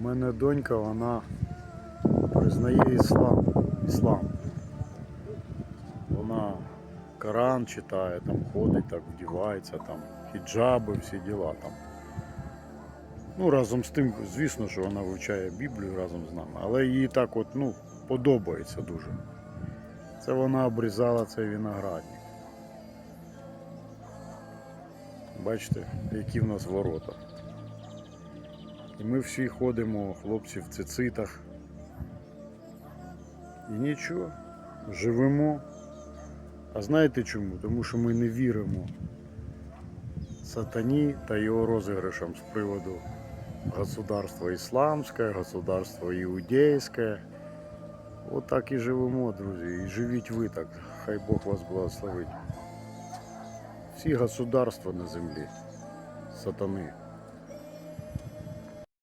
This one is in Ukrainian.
мене донька, вона признає іслам. іслам. Вона Коран читає, там ходить, так вдівається, там хіджаби, всі діла там. Ну, разом з тим, звісно, що вона вивчає Біблію разом з нами, але їй так от, ну, подобається дуже. Це вона обрізала цей виноградник. Бачите, які в нас ворота. І ми всі ходимо, хлопці в цицитах. І нічого, живемо. А знаєте чому? Тому що ми не віримо сатані та його розіграшам з приводу государства исламское, государство иудейское. Вот так і живемо, друзі. І живіть ви так. Хай Бог вас благословить. Всі государства на землі. Сатани.